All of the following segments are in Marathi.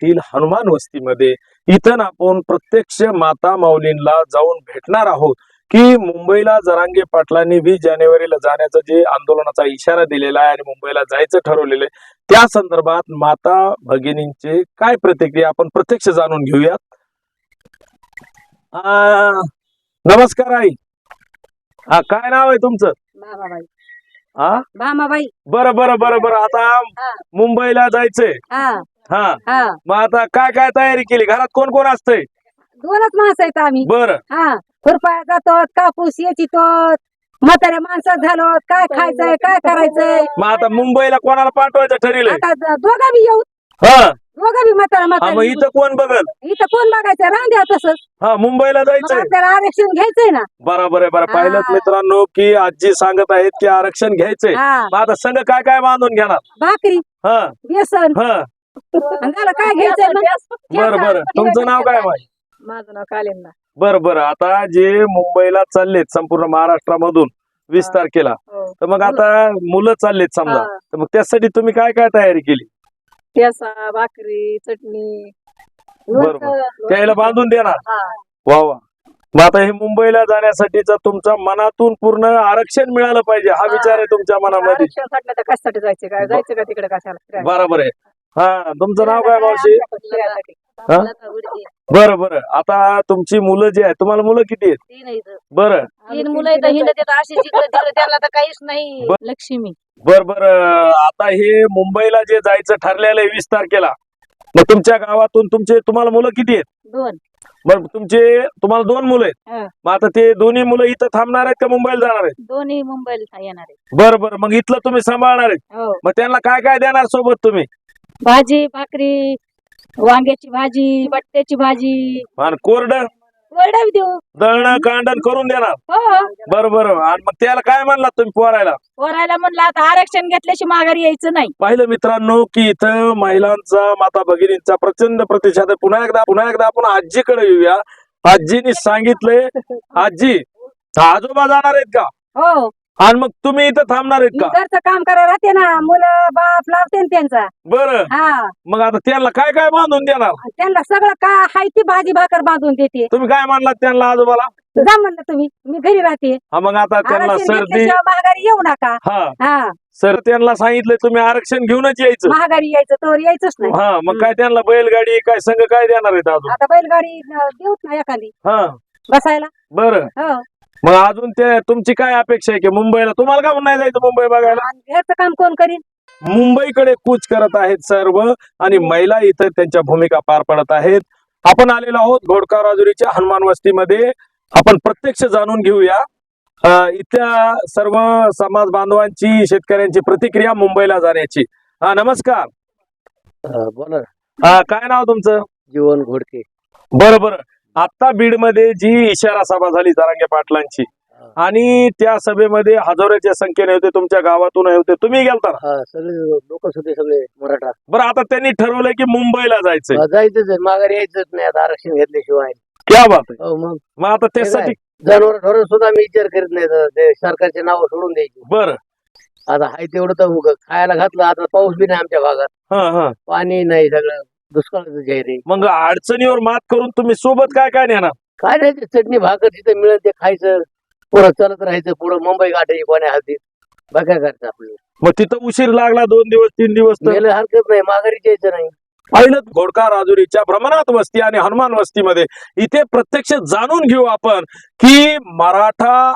पाटील हनुमान वस्तीमध्ये. इथं आपण प्रत्यक्ष माता माऊलींना जाऊन भेटणार आहोत की मुंबईला जरांगे पाटलांनी वीस जानेवारीला जाण्याचा जे आंदोलनाचा इशारा दिलेला आहे आणि मुंबईला जायचं ठरवलेलं आहे त्या संदर्भात माता भगिनींचे काय प्रतिक्रिया आपण प्रत्यक्ष जाणून घेऊयात. नमस्कार आई. हा काय नाव आहे तुमचं? हा बरं बरं बरं बरं. आता. मुंबईला जायचंय. हा. मग आता काय काय तयारी केली? घरात कोण कोण असतंय? दोनच माणसं आहेत आम्ही. बरं. हा. खुरपाया जातो कापूस येचितो म्हाताऱ्या माणसात झालो काय खायचंय काय करायचंय? मग आता मुंबईला कोणाला पाठवायचं ठरलंय आता द- दोघं बी येऊ. हा. दोघं बी म्हातारा हा, मग म्हातारा. इथं कोण बघल? इथं कोण बघायचं? राहून द्या तसंच. हा मुंबईला मग जायचंय. आपल्याला आरक्षण घ्यायचंय ना. बरोबर आहे बरं हा. पाहिलं मित्रांनो की आजी सांगत आहेत की आरक्षण घ्यायचंय. हा. मग आता संघ काय काय बांधून घेणार? भाकरी हा. बेसन हा. काय बरं बरं. तुमचं नाव काय बाई माझं नाव कालिंदा. बरं बरं. आता जे मुंबईला चाललेत संपूर्ण महाराष्ट्रामधून वीस. तारखेला हो. तर मग आता मुलं चाललेत समजा. हा. तर मग त्यासाठी तुम्ही काय काय तयारी केली? ठेसा भाकरी चटणी बरोबर. त्याला बांधून देणार? हा. वा वा. मग आता हे मुंबईला जाण्यासाठीचा तुमचा मनातून पूर्ण आरक्षण मिळालं पाहिजे. हा. विचार आहे तुमच्या मनामध्ये. आरक्षण साठलं तर कशासाठी जायचं? काय जायचं का तिकडे कशाला? बरोबर आहे. हा तुमचं नाव काय मावशी. हा? बरं बरं. आता तुमची मुलं जी आहेत तुम्हाला मुलं किती आहेत? तीन इथं. बरं. तीन मुलं इथं हिंडत येतात अशी जिकडे तिकडे त्यांना तर काहीच नाही. बर- लक्ष्मी. बर बर. आता हे मुंबईला जे जायचं ठरलेलं आहे वीस तारखेला मग तुमच्या गावातून तुमचे तुम्हाला मुलं किती आहेत? दोन. बरं तुमचे तुम्हाला दोन मुलं आहेत? हा. मग आता ते दोन्ही मुलं इथं थांबणार आहेत का मुंबईला जाणार आहेत? दोन्ही मुंबईला येणार आहे बरं बरं. मग इथलं तुम्ही सांभाळणार आहेत? हो. मग त्यांना काय काय देणार सोबत तुम्ही? भाजी भाकरी वांग्याची भाजी बट्ट्याची भाजी. आणि कोरडं? वरडा बी देऊ. दळणं कांडण करून देणार. हो. बरं बरं. आणि मग त्याला काय म्हणला तुम्ही पोरायला? पोरायला म्हणलं आता आरक्षण घेतल्याशी माघारी यायचं नाही. पाहिलं मित्रांनो की इथं महिलांचा माता भगिनींचा प्रचंड प्रतिसाद आहे. पुन्हा एकदा पुन्हा एकदा आपण आजीकडे येऊया. आजीनी सांगितलंय आजी आजोबा जाणार आहेत का? हो. आणि मग तुम्ही इथं थांबणार आहेत का? घरचं काम करा राहते ना मुलं बाप लावते ना त्यांचा. बरं. हा. मग आता त्यांना काय काय बांधून देणार? त्यांना सगळं काय हाय ती भाजी भाकर बांधून देते. तुम्ही काय मानलात त्यांना आजोबाला? जा म्हणलं तुम्ही मी घरी राहते. हा मग आता त्यांना आरक्षण सर्दी घेतल्याशिवाय माघारी येऊ नका. हा. हा. सर त्यांना सांगितलंय तुम्ही आरक्षण घेऊनच यायचं. महागारी यायचं तर यायचंच नाही. हा मग काय त्यांना बैलगाडी काय संघ काय देणार आहेत अजून? आता बैलगाडी अं, देऊच ना एखादी. हा. बसायला. बरं. हो. मग अजून ते तुमची काय अपेक्षा आहे की मुंबईला तुम्हाला का नाही जायचं मुंबई बघायला? आणि घरचं काम कोण करीन? मुंबईकडे कूच करत आहेत सर्व आणि महिला इथं त्यांच्या भूमिका पार पडत आहेत. आपण आलेलो आहोत घोडका राजुरीच्या हनुमान वस्तीमध्ये. आपण प्रत्यक्ष जाणून घेऊया. अं, इथल्या सर्व समाज बांधवांची शेतकऱ्यांची प्रतिक्रिया मुंबईला जाण्याची. हा नमस्कार. बोला ना. अं, काय नाव तुमचं? जीवन घोडके. बरं बरं. आता बीडमध्ये जी इशारा सभा झाली जरांगे पाटलांची आणि त्या सभेमध्ये हजारोच्या संख्येने होते तुमच्या गावातून होते. तुम्ही गेलता ना? सगळे लोक होते सगळे मराठा. बरं आता त्यांनी ठरवलंय की मुंबईला जायचंय. हा, जायचंच आहे. माघारी यायचंच नाही आता आरक्षण घेतल्याशिवाय. क्या बात आहे. हो मग. मग आता त्यासाठी जनावर ठरवून सुद्धा मी विचार करीत नाही तर ते सरकारचे नाव सोडून द्यायची. बरं. आता हाय तेवढं तर उगं. खायला घातलं आता पाऊस बी नाही आमच्या भागात. हा हा. पाणी नाही सगळं. दुष्काळाचं जाहीर आहे. मग अडचणीवर मात करून तुम्ही सोबत काय काय नेणार? काय नाही ते चटणी भाकर तिथं मिळेल ते खायचं. पुढं चलत राहायचं पुढं मुंबई गाठायची कोण्या हल्दीत बघा करतं आपलं. मग तिथं उशीर लागला दोन दिवस तीन दिवस तर? हरकत नाही माघारी जायचं नाही. पाहिलं घोडका राजुरीच्या भ्रमणात वस्ती आणि हनुमान वस्तीमध्ये. इथे प्रत्यक्ष जाणून घेऊ आपण की मराठा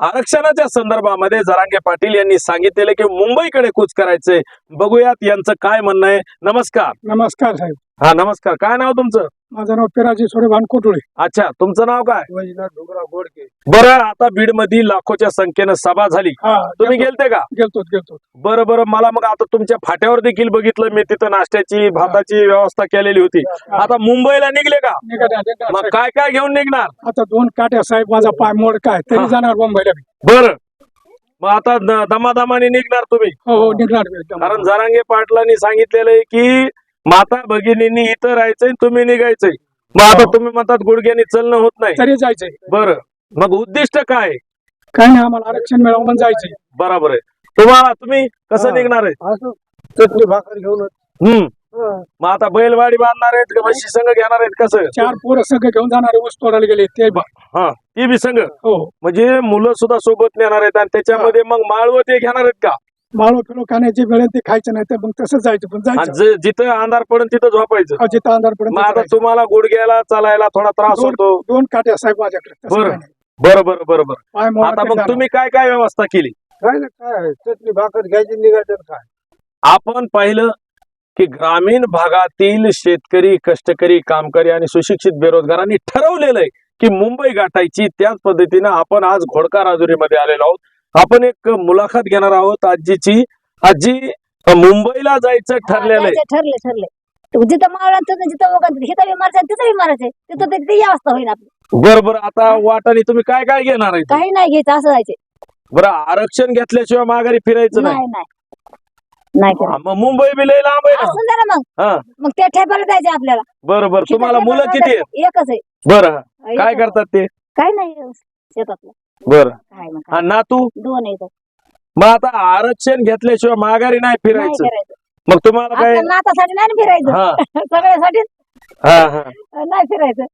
आरक्षणाच्या संदर्भामध्ये जरांगे पाटील यांनी सांगितलेलं की मुंबईकडे कूच करायचंय. बघूयात यांचं काय म्हणणं आहे. नमस्कार. नमस्कार साहेब. हा नमस्कार. काय नाव तुमचं? माझं नाव पिराजी सोडेभान कोटुळे अच्छा तुमचं नाव काय? वैजनाथ डोंगरा गोडके. बरं आता बीडमध्ये लाखोच्या संख्येनं सभा झाली. हा तुम्ही गेलते. का? गेलतो गेलतो. बरं बरं मला मग आता तुमच्या फाट्यावर देखील बघितलं मी तिथं नाश्त्याची भाताची व्यवस्था केलेली होती. आता मुंबईला निघले का? निघाल्या, निघाल्या, मग साहेब. काय काय घेऊन निघणार? आता दोन काट्या साहेब माझा पाय मोड काय? हा. तरी जाणार मुंबईला बी. बरं. मग आता द- दमादमाने निघणार तुम्ही. हो हो निघणार एकदम. कारण जरांगे पाटलांनी सांगितलेलं आहे की माता भगिनींनी इथं राहायचंय तुम्ही निघायचंय. मग आता हो. तुम्ही म्हणतात गुडघ्याने चलणं होत नाही. तरी जायचंय. बरं. मग उद्दिष्ट काय? आहे? काय नाही आम्हाला आरक्षण मिळावं पण जायचंय. बरोबर आहे. तुम्हाला तुम्ही कसं. निघणार आहे? असं चटणी भाकर घेऊन हम्म. मग आता बैलवाडी बांधणार आहेत का म्हशी संघ घेणार आहेत कसं? चार पोरं सगळे घेऊन जाणारे ऊस तोडायला गेले ते ब- हा ती बी संघ. हो. म्हणजे मुलं सुद्धा सोबत नेणार आहेत आणि त्याच्यामध्ये मग माळव ते घेणार आहेत का? माळो फिरो खाण्याची वेळ ते खायचं नाही तर मग तसं जायचं पण जायचं. जिथं अंधार पडेल तिथं झोपायचं. जिथं अंधार मग आता तुम्हाला गुडघ्याला चालायला थोडा त्रास होतो. दोन काट्या साहेब माझ्याकडे तसं बरं. काही नाही. बरं बरं बरं बरं. पाय मोडला आता मग जाणार. तुम्ही काय काय व्यवस्था केली? काय ना काय चटणी भाकर घ्यायची निघायचं काय आपण पाहिलं की ग्रामीण भागातील शेतकरी कष्टकरी कामकरी आणि सुशिक्षित बेरोजगारांनी ठरवलेलं आहे की मुंबई गाठायची त्याच पद्धतीनं आपण आज घोडका राजुरीमध्ये आलेलो आहोत. आपण एक मुलाखत घेणार आहोत आजीची. आजी मुंबईला जायचं ठरलेलं आहे. ठरले ठरले. जिथं मावळा तिथं जिथं बी मारायचं तिथं बी मारायचं तिथं तर ती अवस्था होईल आपली. बरं बरं. आता वाटाने तुम्ही काय काय घेणार आहे? काही नाही घ्यायचं असं जायचं. बरं आरक्षण घेतल्याशिवाय माघारी फिरायचं नाही. नाही नाही. नाही करायचं. मग मुंबई बी लय लांब आहे ना. असून दे ना मग. हा. मग त्या ठेपाला जायचं आपल्याला. बरं बरं. तुम्हाला मुलं किती आहेत. एकच आहे. बरं काय. करतात ते? काय नाही शेतातलं बरं. काय मग आणि नातू दोन मग आता आरक्षण घेतल्याशिवाय माघारी नाही नाही फिरायचं. करायचं मग तुम्हाला काय? आपल्या नातासाठी नाही ना फिरायचं. हा. सगळ्यासाठी हा हा. नाही फिरायचं.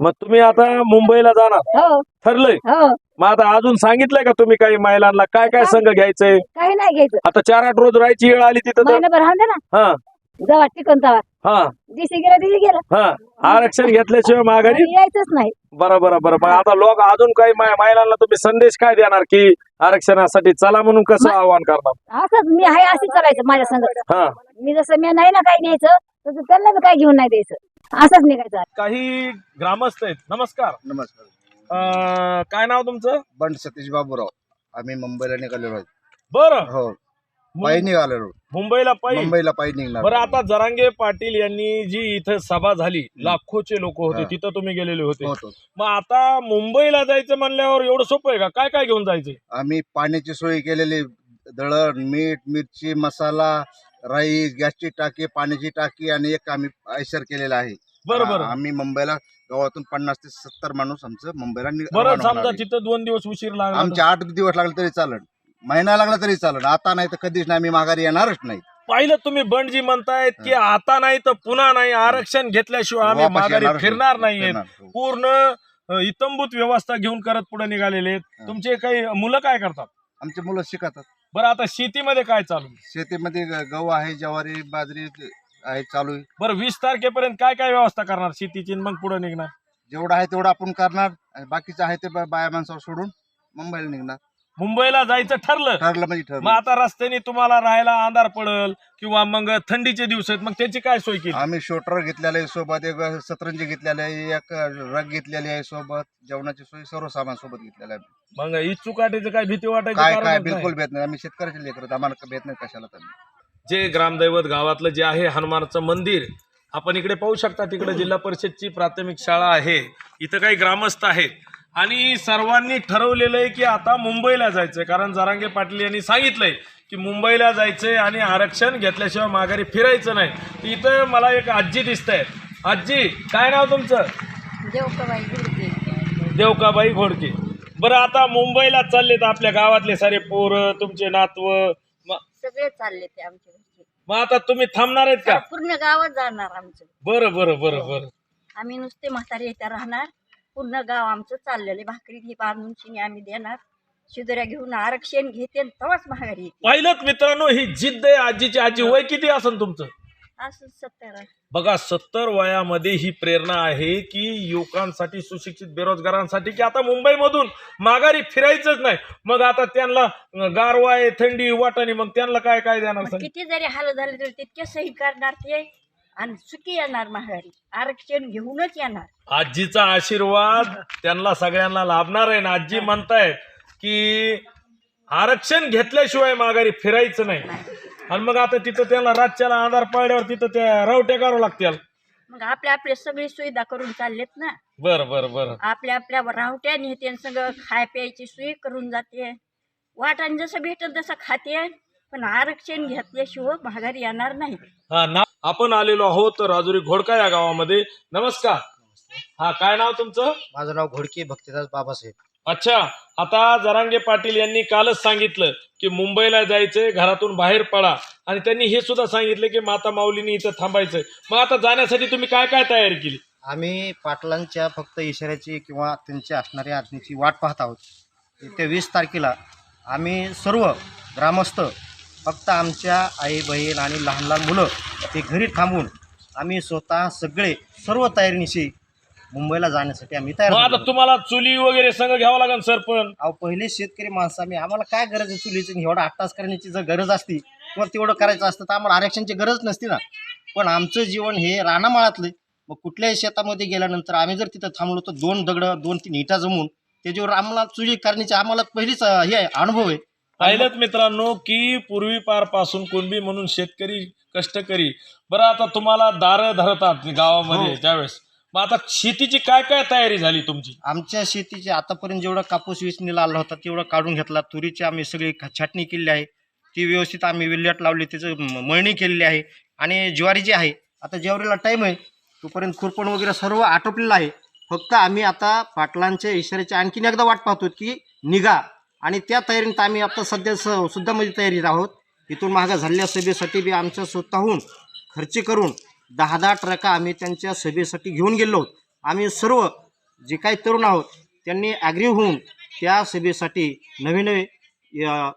मग तुम्ही आता मुंबईला जाणार. हो. ठरलंय. हो. मग आता अजून सांगितलंय का तुम्ही काही महिलांना? काय काय संघ घ्यायचंय? काही नाही घ्यायचं. आता चार आठ रोज राहायची वेळ आली तिथं तर. महिनाभर राहून दे ना. हा. जवा टिकून तवा हा. गेलं गेलं. हा. आरक्षण घेतल्याशिवाय माघारी? यायचंच नाही. बरं बरं आता लोक अजून काही मा- महिलांना तुम्ही संदेश काय देणार की आरक्षणासाठी चला म्हणून कसं आवाहन करणार? असंच मी आहे असं करायचं माझ्या संग. हा. मी जसं मी नाही ना काही न्यायचं तसं त्यांना काही घेऊन नाही द्यायचं. असंच निघायचं काही ग्रामस्थ आहेत. नमस्कार. नमस्कार. अं, काय नाव तुमचं? बंड सतीश बाबूराव. आम्ही मुंबईला निघालेलो आहोत. बरं. हो. पायी निघालेलो. मुंबईला पायी? मुंबईला पायी निघणार. बरं आता जरांगे पाटील यांनी जी इथं सभा झाली लाखोचे लोक होते हा. तिथं तुम्ही गेलेले होते. होतो. मग आता मुंबईला जायचं म्हणल्यावर एवढं सोपं आहे का? काय काय घेऊन जायचंय? आम्ही पाण्याची सोय केलेली दळण मीठ मिरची मसाला राईस गॅसची टाकी पाण्याची टाकी आणि एक आम्ही आयसर केलेला आहे. बरं बरं. आम्ही मुंबईला गावातून पन्नास ते सत्तर माणूस आमचं मुंबईला नि- बरं रवाना होणार समजा आहे. तिथं दोन दिवस उशीर लागला आमचे आठ दिवस लागले तरी चालन महिना लागला तरी चालन आता नाही तर कधीच नाही आम्ही माघारी येणारच नाही. पाहिलं तुम्ही बंडजी म्हणतायत की आता नाही तर पुन्हा नाही. आरक्षण घेतल्याशिवाय आम्ही वापस माघारी येणारच फिरणार नाही. फिरणार, हो. पूर्ण अ, इतंभूत व्यवस्था घेऊन करत पुढे निघालेले आहेत. तुमचे काही मुलं काय करतात? आमचे मुलं शिकतात. बरं आता शेतीमध्ये काय चालू आहे? शेतीमध्ये ग- गहू आहे ज्वारी बाजरी आहे चालू आहे. बरं वीस तारखेपर्यंत काय काय व्यवस्था करणार शेतीची आणि मग पुढे निघणार? जेवढं आहे तेवढं आपण करणार. आणि बाकीचं आहे ते बा- बाया माणसावर सोडून मुंबईला निघणार. मुंबईला जायचं ठरलं. ठरलं म्हणजे मग ठरलं आता रस्त्याने तुम्हाला राहायला अंधार पडल किंवा मग थंडीचे दिवस आहेत मग त्याची काय सोय केली? आम्ही शोटर घेतलेलं आहे सोबत एक सतरंजी घेतलेलं आहे एक रग घेतलेली आहे सोबत जेवणाची सोय सर्व सामान सोबत घेतलेलं आहे मग इच्छुकाटीचं काय भीती वाटायची काय कारणच काय नाही. बिलकुल भेट नाही. आम्ही शेतकऱ्याचे लेकर आम्हाला भेट नाही कशाला तर. जे ग्रामदैवत गावातलं जे आहे हनुमानाचं मंदिर आपण इकडे पाहू शकता तिकडे जिल्हा परिषदची प्राथमिक शाळा आहे. इथं काही ग्रामस्थ आहेत. आणि सर्वांनी ठरवलेलं आहे की आता मुंबईला जायचंय. कारण जरांगे पाटील यांनी सांगितलंय की मुंबईला जायचंय आणि आरक्षण घेतल्याशिवाय माघारी फिरायचं नाही. इथं मला एक आजी दिसत आहेत आजी काय नाव तुमचं? देवकाबाई घोडके. बरं आता मुंबईला चाललेत आपल्या गावातले सारे पोरं तुमचे नातव. सगळे चालले ते आमच्या घरचे. मग आता तुम्ही थांबणार आहेत का? पूर्ण गावात जाणार आमचं. बरं बरं बरं बरं. आम्ही नुसते म्हातारे इथं राहणार. पूर्ण गाव आमचं चाललेलं आहे. भाकरी ही बांधून शिनी आम्ही देणार. शिदोऱ्या घेऊन आरक्षण घेते आणि तेव्हाच माघारी येते. पाहिलं मित्रांनो ही जिद्द आहे आजीची. आजी वय किती असेल तुमचं? असं. बघा सत्तर वयामध्ये ही प्रेरणा आहे की युवकांसाठी सुशिक्षित बेरोजगारांसाठी की आता मुंबईमधून माघारी फिरायचंच नाही. मग आता त्यांना गारवा आहे थंडी वाटाणी मग त्यांना काय काय देणार? सांग किती जरी हाल झाले तरी तितके सही करणार ते. आणि सुखी येणार माघारी आरक्षण घेऊनच येणार. आजीचा आशीर्वाद त्यांना सगळ्यांना लाभणार आहे ना. आजी म्हणतायत की आरक्षण घेतल्याशिवाय माघारी फिरायचं नाही. आणि मग आता तिथं त्यांना रातच्याला आधार पाळल्यावर तिथं त्या रावट्या करावं लागतील. मग आपल्या आपल्या सगळी सुविधा करून चाललेत ना. बरं बरं बरं. आपल्या आपल्या रावट्या नेते सगळं खाय प्यायची सोय करून जाते. वाटाने जसं भेटेल तसं खाते. पण आरक्षण घेतल्याशिवाय माघारी येणार नाही. हा ना आपण आलेलो आहोत राजुरी घोडका या गावामध्ये. नमस्कार. हा काय नाव तुमचं? माझं नाव घोडके भक्तिदास बाबासाहेब. अच्छा आता जरांगे पाटील यांनी कालच सांगितलं की मुंबईला जायचंय घरातून बाहेर पडा आणि त्यांनी हे सुद्धा सांगितलं की माता माऊलीनी इथं थांबायचंय. मग आता जाण्यासाठी तुम्ही काय काय तयारी केली? आम्ही पाटलांच्या फक्त इशाऱ्याची किंवा त्यांच्या असणाऱ्या आज्ञेची वाट पाहत आहोत. येत्या वीस तारखेला आम्ही सर्व ग्रामस्थ फक्त आमच्या आई बहीण आणि लहान लहान मुलं ते घरी थांबून आम्ही स्वतः सगळे सर्व तयारीनिशी मुंबईला जाण्यासाठी आम्ही तयार मग आता. तुम्हाला चुली वगैरे संग घ्यावं लागेल सर पण? अहो पहिले शेतकरी माणसं आम्ही. आम्हाला काय गरज आहे चुलीची? एवढा आठ करण्याची जर गरज असती किंवा तेवढं करायचं असतं तर आम्हाला आरक्षणची गरज नसती ना. पण आमचं जीवन हे रानामाळातलं आहे. मग कुठल्याही शेतामध्ये गेल्यानंतर आम्ही जर तिथं थांबलो तर दोन दगडं दोन तीन इटा जमून त्याच्यावर आम्हाला चुली करण्याची आम्हाला पहिलीच अं, हे आहे, अनुभव आहे. पाहिलं मित्रांनो की पूर्वीपारपासून कुणबी म्हणून शेतकरी कष्टकरी बरं आता तुम्हाला दार धरतात गावामध्ये हो. त्यावेळेस मग आता शेतीची काय काय तयारी झाली तुमची? आमच्या शेतीचे आतापर्यंत जेवढा कापूस वेचणीला आला होता तेवढा काढून घेतला. तुरीची आम्ही सगळी ख- छाटणी केलेली आहे. ती व्यवस्थित आम्ही विल्हेवाट लावली त्याचं म- मळणी केलेली आहे. आणि ज्वारी जी आहे आता ज्वारीला टाईम आहे. तोपर्यंत खुरपण वगैरे सर्व आटोपलेलं आहे. फक्त आम्ही आता पाटलांच्या इशाऱ्याची आणखीन एकदा वाट पाहतो की निघा. आणि त्या तयारीत आम्ही आता सध्या स सुद्धामध्ये म्हणजे तयारीत आहोत. इथून मागं झालेल्या सभेसाठी बी आमच्या स्वतःहून खर्च करून दहा दहा ट्रका आम्ही त्यांच्या सभेसाठी घेऊन गेलो आहोत. आम्ही सर्व जे काही तरुण आहोत त्यांनी ॲग्री होऊन त्या सभेसाठी नवे नवे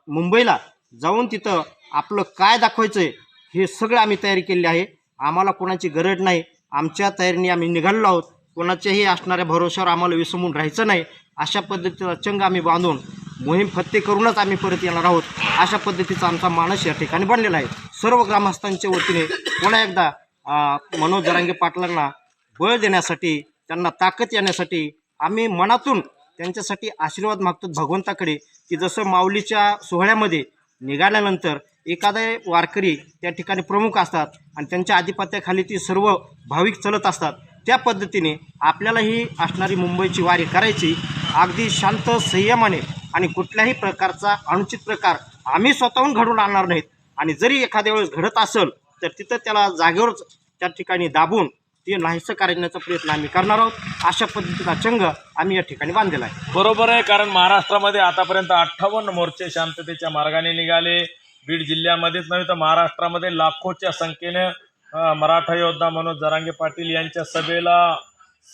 मुंबईला जाऊन तिथं आपलं काय दाखवायचं आहे हे सगळं आम्ही तयारी केलेली आहे. आम्हाला कोणाची गरज नाही. आमच्या तयारीने आम्ही निघालेलो आहोत. कोणाच्याही असणाऱ्या भरोश्यावर आम्हाला विसंबून राहायचं नाही. अशा पद्धतीचा चंग आम्ही बांधून मोहीम फत्ते करूनच आम्ही परत येणार आहोत. अशा पद्धतीचा आमचा मानस या ठिकाणी बनलेला आहे. सर्व ग्रामस्थांच्या वतीने पुन्हा एकदा मनोज जरांगे पाटलांना बळ देण्यासाठी त्यांना ताकद येण्यासाठी आम्ही मनातून त्यांच्यासाठी आशीर्वाद मागतो भगवंताकडे की जसं माऊलीच्या सोहळ्यामध्ये निघाल्यानंतर एखादा वारकरी त्या ठिकाणी प्रमुख असतात आणि त्यांच्या आधिपत्याखाली ती सर्व भाविक चलत असतात त्या पद्धतीने आपल्यालाही असणारी मुंबईची वारी करायची. अगदी शांत संयमाने आणि कुठल्याही प्रकारचा अनुचित प्रकार आम्ही स्वतःहून घडून आणणार नाहीत. आणि जरी एखाद्या वेळेस घडत असेल तर तिथं त्याला जागेवरच त्या ठिकाणी दाबून ते नाहीसं करण्याचा प्रयत्न आम्ही करणार आहोत. अशा पद्धतीचा चंग आम्ही या ठिकाणी बांधलेला आहे. बरोबर आहे कारण महाराष्ट्रामध्ये आतापर्यंत अठ्ठावन्न मोर्चे शांततेच्या मार्गाने निघाले. बीड जिल्ह्यामध्येच नव्हे तर महाराष्ट्रामध्ये लाखोच्या संख्येने मराठा योद्धा मनोज जरांगे पाटील यांच्या सभेला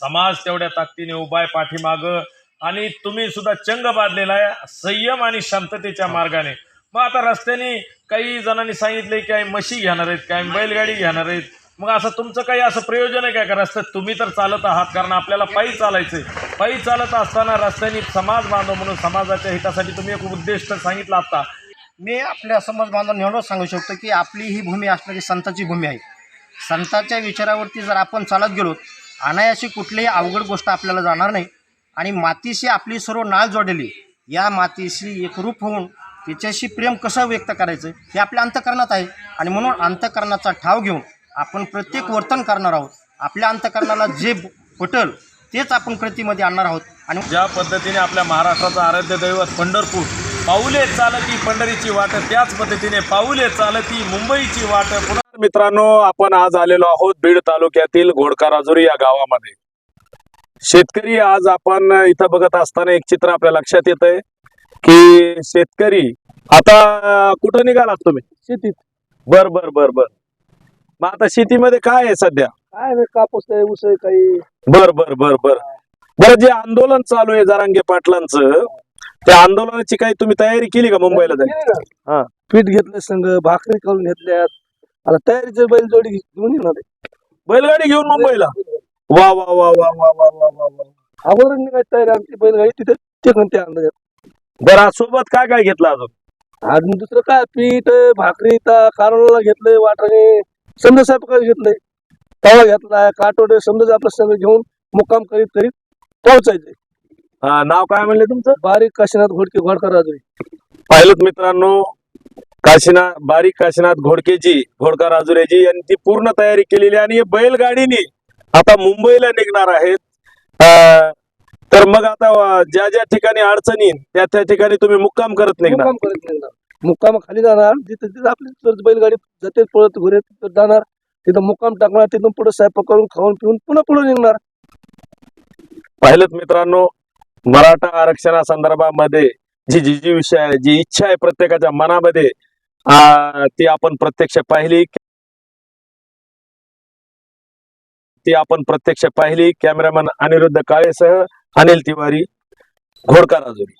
समाज तेवढ्या ताकदीने उभा आहे. पाठीमागं आणि तुम्ही सुद्धा चंग बांधलेला आहे संयम आणि शांततेच्या मार्गाने. मग आता रस्त्याने काही जणांनी सांगितले की काही म्हशी घेणार आहेत काही बैलगाडी घेणार आहेत. मग असं तुमचं काही असं प्रयोजन आहे काय का रस्त्यात तुम्ही तर चालत आहात कारण आपल्याला पायी चालायचंय. पायी चालत असताना रस्त्याने समाज बांधव म्हणून समाजाच्या हितासाठी तुम्ही एक उद्दिष्ट सांगितलं आता. मी आपल्या समाज बांधवांना एवढंच सांगू शकतो की आपली ही भूमी असणारी संताची भूमी आहे. संतांच्या विचारावरती जर आपण चालत गेलो अनायाशी कुठलीही अवघड गोष्ट आपल्याला जाणार नाही. आणि मातीशी आपली सर्व नाळ जोडलेली या मातीशी एकरूप होऊन तिच्याशी प्रेम कसं व्यक्त करायचं हे आपल्या अंतकरणात आहे. आणि म्हणून अंतकरणाचा ठाव घेऊन आपण प्रत्येक वर्तन करणार आहोत. आपल्या अंतकरणाला जे पटल तेच आपण कृतीमध्ये आणणार आहोत. आणि ज्या पद्धतीने आपल्या महाराष्ट्राचं आराध्य दैवत पंढरपूर पाऊले चालती पंढरीची वाट त्याच पद्धतीने पाऊले चालती मुंबईची वाट पुन्हा मित्रांनो आपण आज आलेलो आहोत बीड तालुक्यातील घोडका राजुरी या गावामध्ये. शेतकरी आज आपण इथं बघत असताना एक चित्र आपल्या लक्षात येत आहे की शेतकरी आता कुठं निघालात तुम्ही? शेतीत. बर बर बर बर. मग आता शेतीमध्ये काय आहे सध्या? काय कापूस आहे ऊस आहे काही. बर बर बर बर. बरं जे आंदोलन चालू आहे जरांगे पाटलांचं त्या आंदोलनाची काही तुम्ही तयारी केली का मुंबईला जायची? हा. पीठ घेतलं संघ भाकरी करून घेतल्यात. आता तयारीचं बैल जोडी घेऊन येणार आहे. बैलगाडी घेऊन मुंबईला? वा वा वा वा वा वा वा वा वा. अगोदर निघायची तयारी आमची बैलगाडी तिथे ते ते आणलं बरं आज सोबत काय काय घेतलं अजून? अजून दुसरं काय पीठ भाकरी कारोला घेतलंय वाटाणे समजा साहेब घेतलंय? तवा घेतलाय काटोडे समजा आपलं सगळं घेऊन मुक्काम करीत करीत पोहोचायचे हा, नाव काय म्हणले तुमचं? बारीक काशीनाथ घोडके घोडकर राजू. पाहिलं मित्रांनो काशीनाथ बारीक काशीनाथ घोडकेजी घोडका राजुरेजी यांनी ती पूर्ण तयारी केलेली आहे आणि हे बैलगाडीने आता मुंबईला निघणार आहेत. अं, तर मग आता ज्या ज्या ठिकाणी अडचणी त्या त्या ठिकाणी तुम्ही मुक्काम करत निघणार. मुक्काम करत निघणार. मुक्काम खाली जाणार. जिथे तिथे आपली बैलगाडी जाते पळत घुरे तिथं जाणार. तिथं मुक्काम टाकणार. तिथून पुढे स्वयंपाक करून खाऊन पिऊन पुन्हा पुढे निघणार. पाहिलं मित्रांनो मराठा आरक्षणासंदर्भामध्ये जी जी जी विषय आहे जी इच्छा आहे प्रत्येकाच्या मनामध्ये ती आपण प्रत्यक्ष पाहिली. ती आपण प्रत्यक्ष पाहिली. कॅमेरामॅन अनिरुद्ध काळेसह अनिल तिवारी घोडका राजुरी